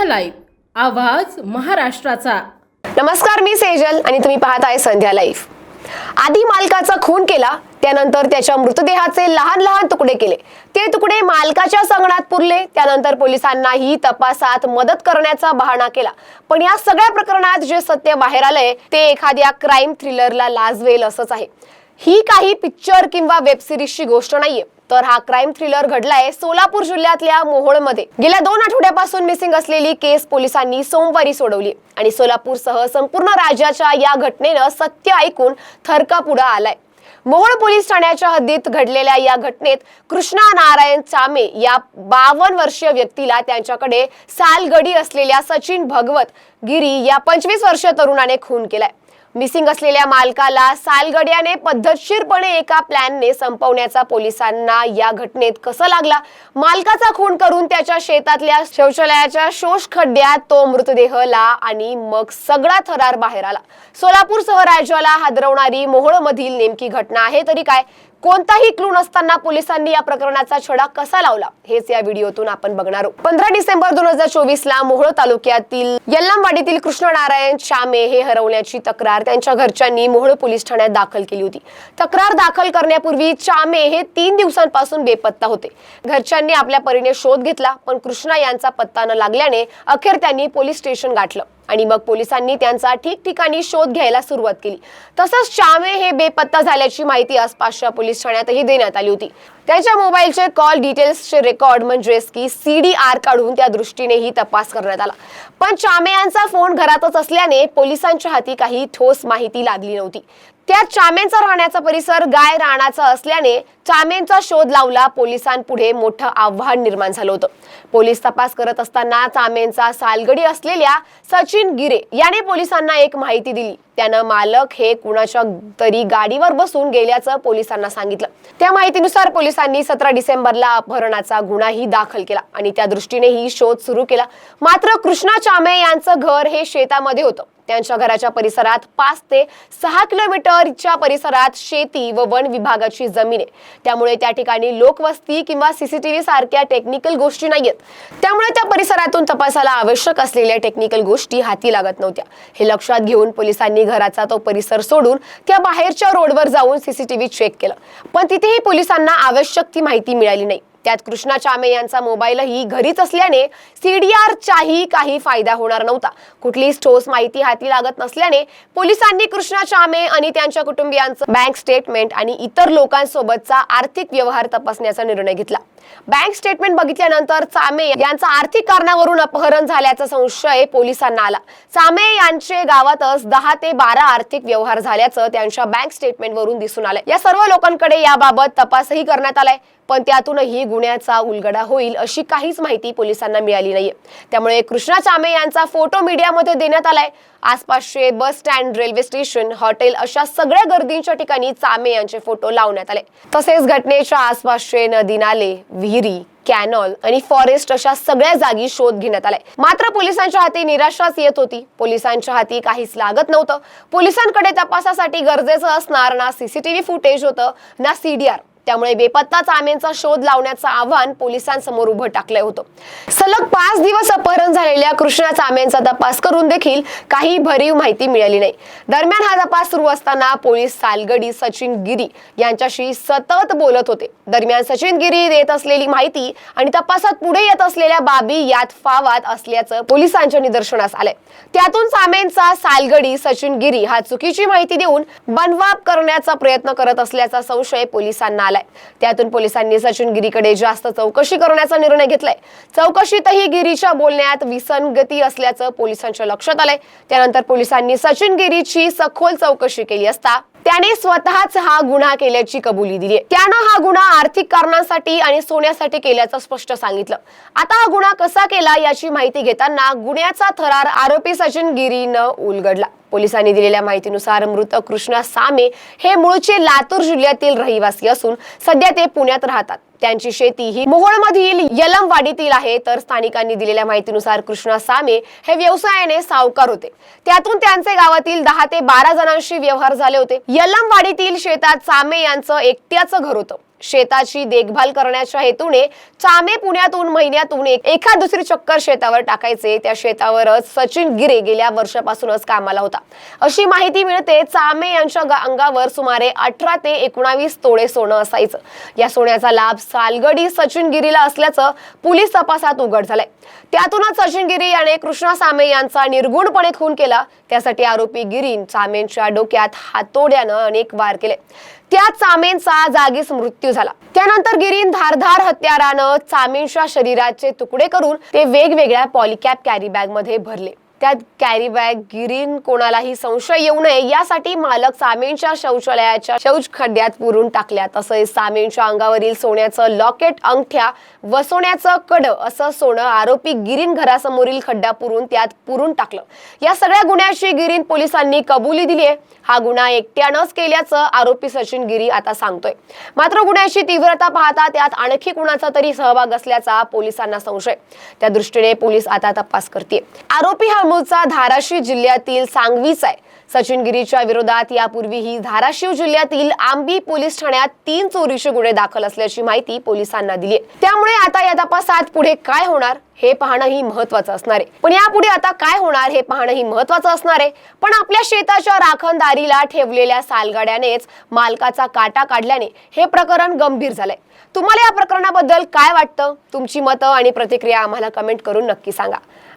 संध्या live आवाज महाराष्ट्राचा. नमस्कार मी सेजल आणि तुम्ही पाहत आहे संध्या लाईव्ह. आधी मालकाचा खून केला त्यानंतर त्याच्या मृतदेहाचे लहान लहान तुकडे केले. ते तुकडे मालकाच्या संगणात पुरले त्यानंतर पोलिसांनाही तपासात मदत करण्याचा बहाणा केला. पण या सगळ्या प्रकरणात जे सत्य बाहेर आलंय ते एखाद्या क्राईम थ्रिलरला लाजवेल असंच आहे. ही काही पिक्चर किंवा वेब सिरीजची गोष्ट नाहीये. तर हा क्राईम थ्रिलर घडलाय सोलापूर जिल्ह्यातल्या मोहोळमध्ये. गेल्या दोन आठवड्यापासून मिसिंग असलेली केस पोलिसांनी सोमवारी सोडवली आणि सोलापूरसह संपूर्ण राज्याच्या या घटनेनं सत्य ऐकून थरकापुडा आलाय. मोहोळ पोलीस ठाण्याच्या हद्दीत घडलेल्या या घटनेत कृष्णा नारायण चामे या बावन्न वर्षीय व्यक्तीला त्यांच्याकडे सालगडी असलेल्या सचिन भगवत गिरी या पंचवीस वर्षीय तरुणाने खून केलाय. मिसिंग असलेल्या मालकाला सालगड्याने पद्धतशीरपणे एका प्लॅनने संपवण्याचा पोलिसांना या घटनेत कसं लागला? मालकाचा खून करून त्याच्या शेतातल्या शौचालयाच्या शोष खड्ड्यात तो मृतदेहला आणि मग सगळा थरार बाहेर आला. सोलापूरसह राज्याला हादरवणारी मोहोळमधील नेमकी घटना आहे तरी काय? कोणताही क्लू नसताना पोलिसांनी या प्रकरणाचा छडा कसा लावला? हेच या व्हिडिओतून आपण बघणार आहोत. पंधरा डिसेंबर दोन हजार चोवीस ला मोहोळ तालुक्यातील यल्लमवाडीतील कृष्णनारायण शामे हे हरवण्याची तक्रार त्यांच्या घरच्यांनी मोहोळ पोलीस ठाण्यात दाखल केली होती. तक्रार दाखल करण्यापूर्वी चामे हे तीन दिवसांपासून बेपत्ता होते. घरच्यांनी आपल्या परीने शोध घेतला पण कृष्णा यांचा पत्ता न लागल्याने अखेर त्यांनी पोलीस स्टेशन गाठलं. आणि मग पोलिसांनी त्यांचा ठिकठिकाणी शोध घ्यायला सुरुवात केली. तसंच चामे हे बेपत्ता झाल्याची माहिती आसपासच्या पोलीस ठाण्यातही देण्यात आली होती. त्याच्या मोबाईलचे कॉल डिटेल्सचे रेकॉर्ड म्हणजेच की सी डी आर काढून त्या दृष्टीनेही तपास करण्यात आला. पण चामे यांचा फोन घरातच असल्याने पोलिसांच्या हाती काही ठोस माहिती लागली नव्हती. त्या चामेंचा राहण्याचा परिसर गाय राणाचा असल्याने चामेंचा शोध लावला पोलिसांपुढे. मोठं आव्हान निर्माण झालं होतं. पोलीस तपास करत असताना चामेंचा सालगडी असलेल्या सचिन गिरे याने पोलिसांना एक माहिती दिली. त्यानं मालक हे कुणाच्या तरी गाडीवर बसून गेल्याचं पोलिसांना सांगितलं. त्या माहितीनुसार पोलिसांनी सतरा डिसेंबरला अपहरणाचा गुन्हाही दाखल केला आणि त्या दृष्टीनेही शोध सुरू केला. मात्र कृष्णा चामे यांचं घर हे शेतामध्ये होतं. त्यांच्या घराच्या परिसरात पाच ते सहा किलोमीटरच्या परिसरात शेती व वन विभागाची जमीन आहे. त्यामुळे त्या ठिकाणी लोकवस्ती किंवा सीसीटीव्ही सारख्या टेक्निकल गोष्टी नाहीयेत. त्यामुळे त्या परिसरातून तपासाला आवश्यक असलेल्या टेक्निकल गोष्टी हाती लागत नव्हत्या. हे लक्षात घेऊन पोलिसांनी घराचा तो परिसर सोडून त्या बाहेरच्या रोडवर जाऊन सीसीटीव्ही चेक केलं. पण तिथेही पोलिसांना आवश्यक ती माहिती मिळाली नाही. त्यात कृष्णा चामे यांचा मोबाईलही घरीच असल्याने सीडीआरचाही काही फायदा होणार नव्हता. कुठलीच ठोस माहिती हाती लागत नसल्याने पोलिसांनी कृष्णा चामे आणि त्यांच्या कुटुंबियांचं बँक स्टेटमेंट आणि इतर लोकांसोबतचा आर्थिक व्यवहार तपासण्याचा निर्णय घेतला. बँक स्टेटमेंट बघितल्यानंतर चामे यांचा आर्थिक कारणावरून अपहरण झाल्याचा संशय पोलिसांना आला. चामे यांचे गावातच दहा ते बारा आर्थिक व्यवहार झाल्याचं त्यांच्या बँक स्टेटमेंटवरून दिसून आलंय. या सर्व लोकांकडे याबाबत तपासही करण्यात आलाय पण त्यातूनही गुन्ह्याचा उलगडा होईल अशी काहीच माहिती पोलिसांना मिळाली नाहीये. त्यामुळे कृष्णा चामे यांचा फोटो मीडियामध्ये देण्यात आलाय. आसपासचे bus stand railway station hotel अशा सगळ्या गर्दींच्या ठिकाणी चामे यांचे फोटो लावण्यात आले. तसेच घटनेच्या आसपासचे नदी नाले विहिरी कॅनॉल आणि फॉरेस्ट अशा सगळ्या जागी शोध घेण्यात आलाय. मात्र पोलिसांच्या हाती निराशाच येत होती. पोलिसांच्या हाती काहीच लागत नव्हतं. पोलिसांकडे तपासासाठी गरजेचं असणार ना सीसीटीव्ही फुटेज होतं ना सीडीआर त्यामुळे बेपत्ता चामेंचा शोध लावण्याचं आव्हान पोलिसांसमोर उभं टाकलं होतं. सलग पाच दिवस अपहरण झालेल्या कृष्णा चामेंचा तपास करून देखील काही भरीव माहिती मिळाली नाही. दरम्यान हा तपास सुरू असताना पोलीस सालगडी सचिन गिरी यांच्याशी सतत बोलत होते. दरम्यान सचिन गिरी देत असलेली माहिती आणि तपासात पुढे येत असलेल्या बाबी यात फावात असल्याचं पोलिसांच्या निदर्शनास आलंय. त्यातून चामेंचा सालगडी सचिन गिरी हा चुकीची माहिती देऊन बनवाप करण्याचा प्रयत्न करत असल्याचा संशय पोलिसांना आलाय. त्यातून पोलिसांनी सचिन गिरीकडे जास्त चौकशी करण्याचा निर्णय घेतलाय. चौकशीतही गिरीच्या बोलण्यात विसंगती असल्याचं पोलिसांच्या लक्षात आलंय. त्यानंतर पोलिसांनी सचिन गिरीची सखोल चौकशी केली असता त्याने स्वतःच हा गुन्हा केल्याची कबुली दिली त्यानं हा गुन्हा आर्थिक कारणांसाठी आणि सोन्यासाठी केल्याचं स्पष्ट सांगितलं. आता हा गुन्हा कसा केला याची माहिती घेताना गुन्ह्याचा थरार आरोपी सचिन गिरीनं उलगडला. पोलिसांनी दिलेल्या माहितीनुसार मृत कृष्णा सामे हे मूळचे लातूर जिल्ह्यातील रहिवासी असून सध्या ते पुण्यात राहतात. त्यांची शेती ही मोहोळमधील यलमवाडीतील आहे. तर स्थानिकांनी दिलेल्या माहितीनुसार कृष्णा सामे हे व्यवसायाने सावकार होते. त्यातून त्यांचे गावातील दहा ते बारा जणांशी व्यवहार झाले होते. यलमवाडीतील शेतात सामे यांचं एकट्याचं घर होतं. शेताची देखभाल करण्याच्या हेतूने चामे पुण्यातून महिन्यातून एका दुसरी चक्कर शेतावर टाकायचे. त्या शेतावरच सचिन गिरे गेल्या वर्षापासूनच कामाला होता. अशी माहिती मिळते चामे यांच्या अंगावर सुमारे अठरा ते एकोणावीस तोळे सोनं असायचं. या सोन्याचा लाभ सालगडी सचिन गिरीला असल्याचं पोलीस तपासात उघड झालंय. त्यातूनच सचिन गिरी याने कृष्णा सामे यांचा निर्गुणपणे खून केला. त्यासाठी आरोपी गिरीन चामेंच्या डोक्यात हातोड्यानं अनेक वार केले. त्यात चामेंचा जागीच मृत्यू झाला. त्यानंतर गिरीन धारधार हत्यारानं चामेंच्या शरीराचे तुकडे करून ते वेगवेगळ्या पॉलिकॅप कॅरी बॅगमध्ये भरले. त्यात कॅरी बॅग गिरीन कोणालाही संशय येऊ नये यासाठी मालक सामेंच्या शौचालयाच्या शौच खड्ड्यात पुरून टाकल्या तसेच सामेंच्या अंगावरील सोन्याचं लॉकेट अंगठ्या व सोन्याचं कड असं सोनं आरोपी गिरीन घरासमोरील खड्डा पुरून त्यात पुरून टाकलं. या सगळ्या गुन्ह्याची गिरीन पोलिसांनी कबुली दिली आहे. हा गुन्हा एकट्यानंच केल्याचं आरोपी सचिन गिरी आता सांगतोय. मात्र गुन्ह्याची तीव्रता पाहता त्यात आणखी कुणाचा तरी सहभाग असल्याचा पोलिसांना संशय. त्या दृष्टीने पोलीस आता तपास करते आरोपी हा मूळचा धाराशिव जिल्ह्यातील सांगवीचा आहे. सचिन गिरीच्या विरोधात यापूर्वीही धाराशिव जिल्ह्यातील आंबी पोलीस ठाण्यात तीन चोरीचे गुन्हे दाखल असल्याची माहिती पोलिसांना दिली आहे. त्यामुळे आता या तपासात पुढे काय होणार हे पाहणंही महत्वाचं असणार आहे. पण यापुढे आता काय होणार हे पाहणंही महत्वाचं असणार आहे. पण आपल्या शेताच्या राखणदारीला ठेवलेल्या सालगाड्यानेच मालकाचा काटा काढल्याने हे प्रकरण गंभीर झालंय. तुम्हाला या प्रकरणाबद्दल काय वाटतं? तुमची मतं आणि प्रतिक्रिया आम्हाला कमेंट करून नक्की सांगा.